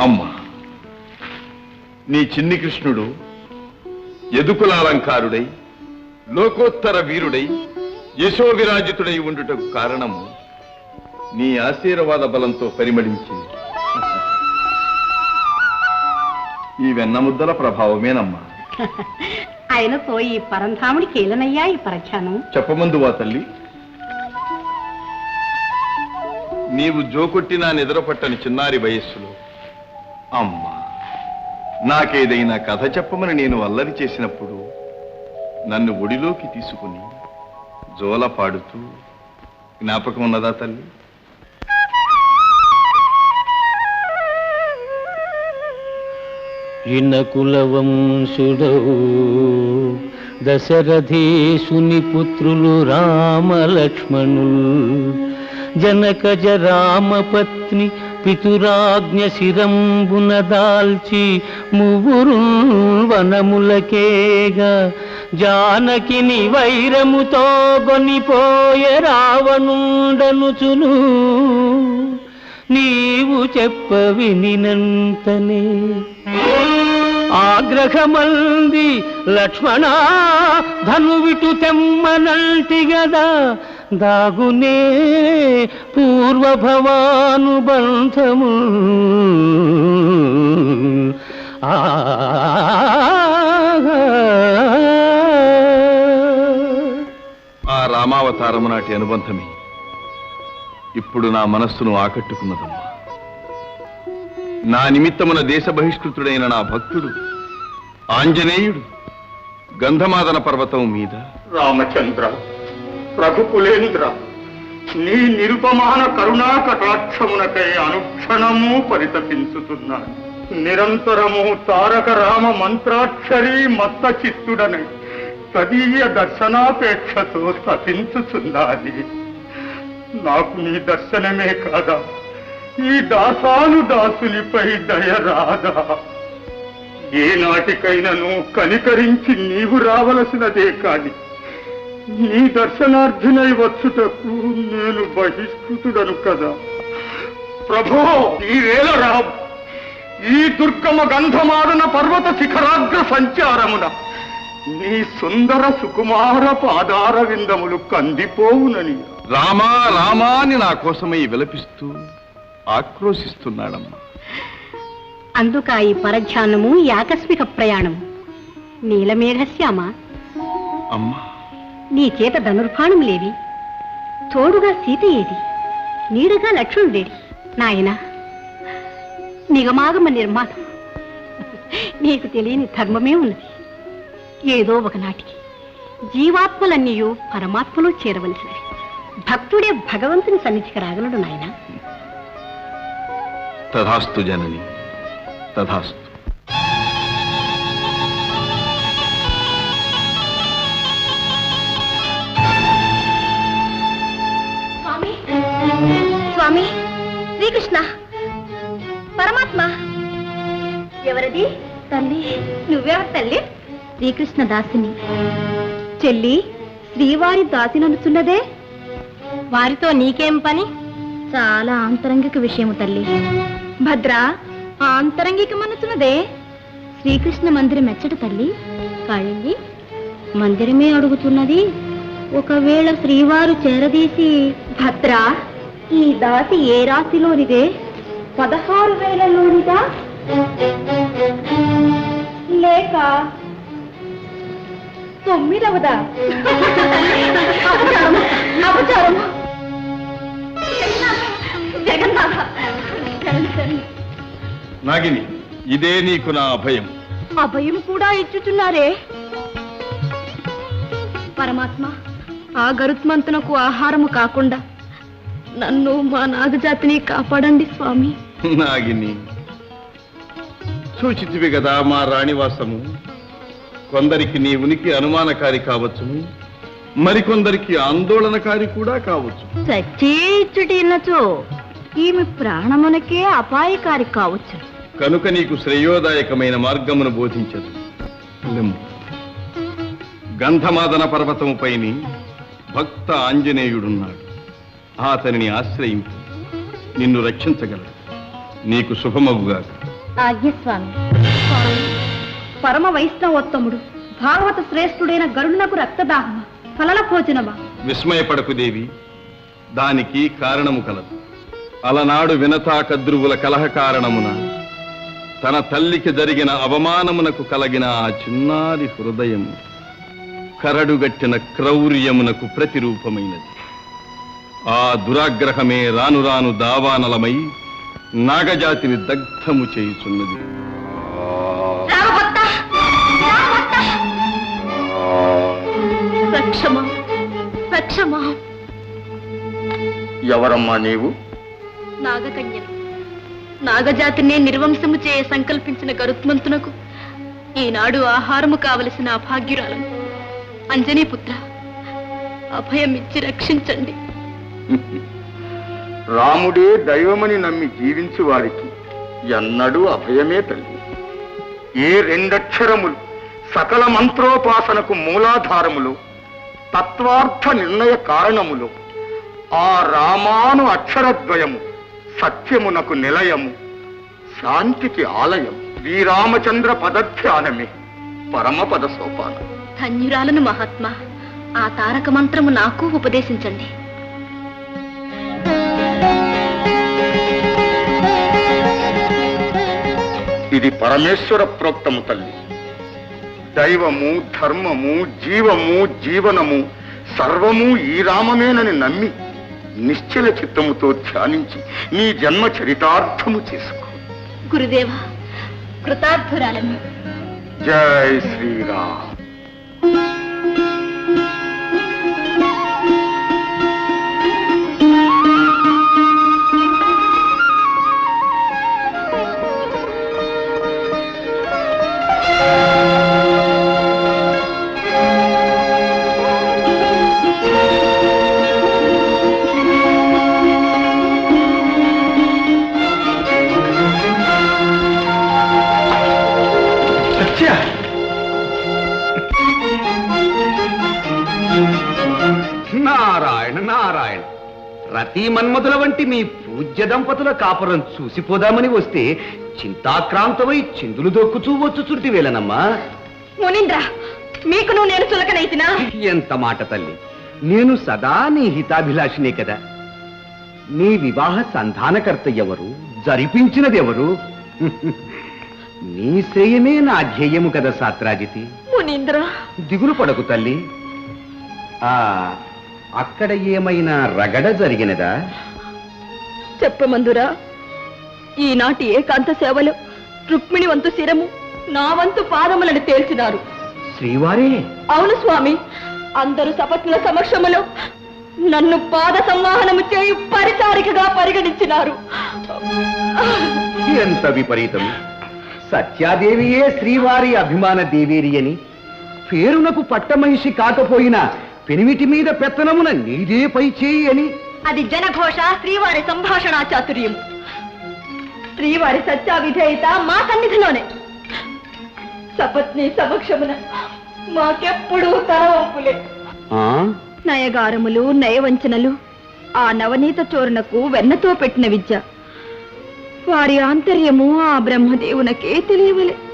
అమ్మా నీ చిన్ని కృష్ణుడు ఎదుకులాలంకారుడై లోకోత్తర వీరుడై యశోవిరాజితుడై ఉండుటకు కారణము నీ ఆశీర్వాద బలంతో పరిమళించింది ఈ వెన్నముద్దల ప్రభావమేనమ్మా. ఆయనతో ఈ పరంధాముడికి ఏలనయ్యా ఈ పరధ్యానం? చెప్పమందు వా తల్లి. నీవు జోకొట్టినా నిద్రపట్టని చిన్నారి వయస్సులో అమ్మా నాకేదైనా కథ చెప్పమని నేను అల్లరి చేసినప్పుడు నన్ను ఒడిలోకి తీసుకుని జోల పాడుతూ జ్ఞాపకం ఉన్నదా తల్లి? ఇనకులవంశుడౌ దశరథేశుని పుత్రులు రామలక్ష్మణుల్ జనకజ రామపత్ని పితురాజ్ఞ శిరంబున దాల్చి మువురు వనములకేగా జానకిని వైరముతో గొనిపోయే రావణుండనుచును. నీవు చెప్ప వినినంతనే ఆగ్రహమంది లక్ష్మణ ధనువిటు తెమ్మనంటి గదా. దాగునే పూర్వ భవానుబంధము ఆ ఆ రామావతారము నాటి అనుబంధమే ఇప్పుడు నా మనస్సును ఆకట్టుకున్నదమ్మా నా నిమిత్తమున దేశ బహిష్కృతుడైన నా భక్తుడు ఆంజనేయుడు గంధమాదన పర్వతం మీద రామచంద్ర రఘుకులేంద్ర నీ నిరుపమాన కరుణా కటాక్షమునకై అనుక్షణము పరితపించుతున్నాను. నిరంతరము తారక రామ మంత్రాక్షరి మత్త చిత్తుడనై తదీయ దర్శనాపేక్షతో తపించుచున్నది నాకు నీ దర్శనమే కాదా? ఈ దాసాను దాసునిపై దయ ఏనాటికైనను ఏ కనికరించి నీవు రావలసినదే కాని నీ దర్శనార్థినై వచ్చుటకు నేను బహిష్కృతుడను కదా. ప్రభో ఈ వేళ రా ఈ దుర్గమ గంధమాదన పర్వత శిఖరాగ్ర సంచారమున నీ సుందర సుకుమార పాదార విందములు కందిపోవునని. రామా రామా అని నా కోసమై విలపిస్తూ ఆక్రోశిస్తున్నాడమ్మా. అందుక ఈ పరధ్యానము ఈ ఆకస్మిక ప్రయాణము. నీలమేఘశ్యామ అమ్మా నీ చేత ధనుర్బాణం లేవి. తోడుగా సీత ఏది? నీడగా లక్ష్మణుడేడి నాయన నిగమాగమ నిర్మాణం. నీకు తెలియని ధర్మమే ఉన్నది. ఏదో ఒకనాటికి జీవాత్మలన్నీయు పరమాత్మలో చేరవలసినవి. భక్తుడే భగవంతుని సన్నిధికి రాగలడు నాయన. తథాస్తు జనని తథాస్తు. ఎవరది తల్లి నువ్వెవరు తల్లి? శ్రీకృష్ణ దాసిని చెల్లి శ్రీవారి దాసిననుచున్నదే వారితో నీకేం పని? చాలా ఆంతరంగిక విషయము తల్లి. భద్ర ఆంతరంగికమనుచున్నదే శ్రీకృష్ణ మందిరం మెచ్చట తల్లి. కాళింది మందిరమే అడుగుతున్నది. ఒకవేళ శ్రీవారు చేరదీసి భద్ర ఈ దాసి ఏ రాశిలోనిదే? పదహారు వేలలోనిదా? లేక తొమ్మిదవదా? అపచారం అపచారం జగన్నాథ. నాగిని ఇదే నీకు నా అభయం. అభయం కూడా ఇచ్చుచున్నారే. పరమాత్మ ఆ గరుత్మంతునకు ఆహారము కాకుండా నన్ను మా నాగజాతిని కాపాడండి స్వామి. నాగిని సూచితివి కదా మా రాణివాసము. కొందరికి నీ ఉనికి అనుమానకారి కావచ్చును మరికొందరికి ఆందోళనకారి కూడా కావచ్చు. చచ్చే ఇచ్చుటి ఇన్నచో ఈమె ప్రాణమునకే అపాయకారి కావచ్చు. కనుక నీకు శ్రేయోదాయకమైన మార్గమును బోధించదు. గంధమాదన పర్వతముపైని భక్త ఆంజనేయుడున్నాడు. అతనిని ఆశ్రయింపు. నిన్ను రక్షించగలడు నీకు శుభమగుగా ఆజ్ఞస్వామి. పరమ వైష్ణవోత్తముడు భాగవత శ్రేష్ఠుడైన గరుడునకు రక్తదాహమ? ఫలన భోజనమా? విస్మయపడకు దేవి దానికి కారణము కలదు. అలనాడు వినతా కద్రువుల కలహ కారణమున తన తల్లికి జరిగిన అవమానమునకు కలిగిన ఆ చిన్నారి హృదయము కరడుగట్టిన క్రౌర్యమునకు ప్రతిరూపమైనది. ఆ దురాగ్రహమే రాను రాను దావానలమై నాగజాతిని దగ్ధము చేయుచున్నది. ఎవరమ్మా నీవు? నాగకన్యను నాగజాతినే నిర్వంశము చేయ సంకల్పించిన గరుత్మంతునకు ఈనాడు ఆహారము కావలసిన అభాగ్యురాలను. అంజనీపుత్ర అభయమిచ్చి రక్షించండి. రాముడే దైవమని నమ్మి జీవించు వారికి ఎన్నడూ అభయమే తల్లి. ఏ రెండక్షరములు సకల మంత్రోపాసనకు మూలాధారములు తత్వార్థ నిర్ణయ కారణములు ఆ రామాను అక్షరద్వయము సత్యమునకు నిలయము శాంతికి ఆలయం శ్రీరామచంద్ర పదధ్యానమే పరమపద సోపానం. ధన్యురాలను మహాత్మా ఆ తారక మంత్రము నాకు ఉపదేశించండి. ఇది పరమేశ్వర ప్రోక్తము తల్లి. దైవము ధర్మము జీవము జీవనము సర్వము ఈ రామమేనని నమ్మి నిశ్చల చిత్తముతో ధ్యానించి నీ జన్మ చరితార్థము చేసుకో. గురుదేవా కృతార్థురాలను జై శ్రీరామ్. రతి మన్మధుల వంటి మీ పూజ్య దంపతుల కాపురం చూసిపోదామని వస్తే చింతాక్రాంతమై చిందులు దొక్కుచూ వచ్చుచుంటి వేలనమ్మా. మునీంద్ర మీకు నువ్వు నేను చులకనైతినా? ఎంత మాట తల్లి. నేను సదా నీ హితాభిలాషినే కదా. నీ వివాహ సంధానకర్త ఎవరు? జరిపించినది ఎవరు? నీ శ్రేయమే నా ధ్యేయము కదా సాత్రాజితి. మునీంద్ర. దిగులు పడకు తల్లి. ఆ అక్కడ ఏమైనా రగడ జరిగినదా? చెప్పమందురా. ఈనాటి ఏకాంత సేవలో రుక్మిణి వంతు శిరము నా వంతు పాదములను తేల్చినారు. శ్రీవారే! అవును స్వామి అందరు సపత్నుల సమక్షములో నన్ను పాద సంవాహనము చేయు పరిచారికగా పరిగణించినారు. ఎంత విపరీతం! సత్యాదేవియే శ్రీవారి అభిమాన దేవేరి అని పేరునకు పట్టమహిషి కాకపోయినా పెనిమిటి మీద పెత్తనమున నీదే పై చేయి అని. అది జనఘోష శ్రీవారి సంభాషణా చాతుర్యం. శ్రీవారి సత్య విధేయత మా సన్నిధిలోనే. సపత్ని సమక్షమున మాకెప్పుడు తలవంపులే. నయగారములు నయవంచనలు ఆ నవనీత చోరణకు వెన్నతో పెట్టిన విద్య. వారి ఆంతర్యము ఆ బ్రహ్మదేవునకే తెలియవలే.